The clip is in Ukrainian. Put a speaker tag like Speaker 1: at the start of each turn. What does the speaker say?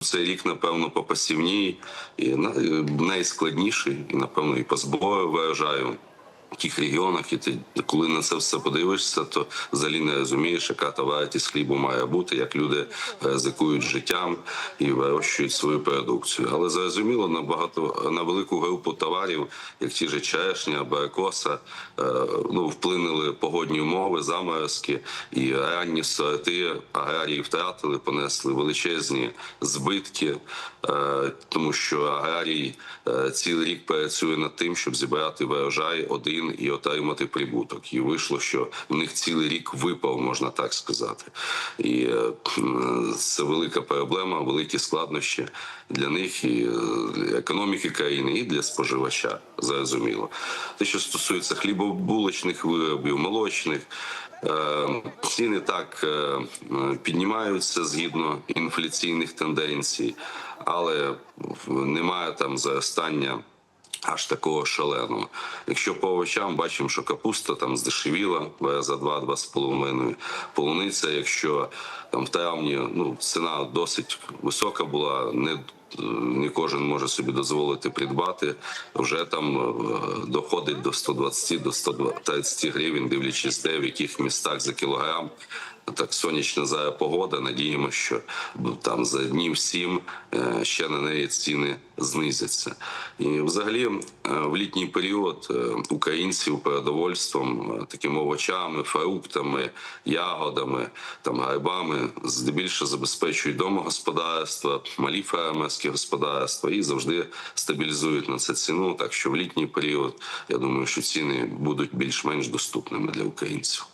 Speaker 1: Цей рік, напевно, по посівній і на- найскладніший, і напевно і по збою виїжджаю. Тих регіонах, і ти коли на це все подивишся, то взагалі не розумієш, яка та вартість хлібу має бути, як люди ризикують життям і вирощують свою продукцію. Але зрозуміло, на багато на велику групу товарів, як ті ж черешня, абрикоса, е, ну вплинули погодні умови, заморозки і ранні сорти аграрії втратили, понесли величезні збитки, е, тому що аграрій е, цілий рік працює над тим, щоб зібрати врожай один і отримати прибуток. І вийшло, що в них цілий рік випав, можна так сказати. І е, це велика проблема, великі складнощі для них і е, для економіки країни, і для споживача. Зрозуміло. Те, що стосується хлібобулочних виробів, молочних. Е, Ціни так піднімаються згідно інфляційних тенденцій, але немає там зростання аж такого шаленого. Якщо по овочам бачимо, що капуста там здешевіла в за 2 з половиною. Полуниця, якщо там в травні ну ціна досить висока була, не не кожен може собі дозволити придбати. Вже там е, доходить до 120 до 130 гривень, дивлячись де в яких містах за кілограм. Так сонячна зараз погода. Надіємося, що ну, там за днів сім е, ще на неї ціни знизяться. І взагалі е, в літній період е, українців продовольством, е, такими овочами, фруктами, ягодами, там грибами здебільшого забезпечують домогосподарства, малі фермерські господарства і завжди стабілізують на це ціну. Так що в літній період я думаю, що ціни будуть більш-менш доступними для українців.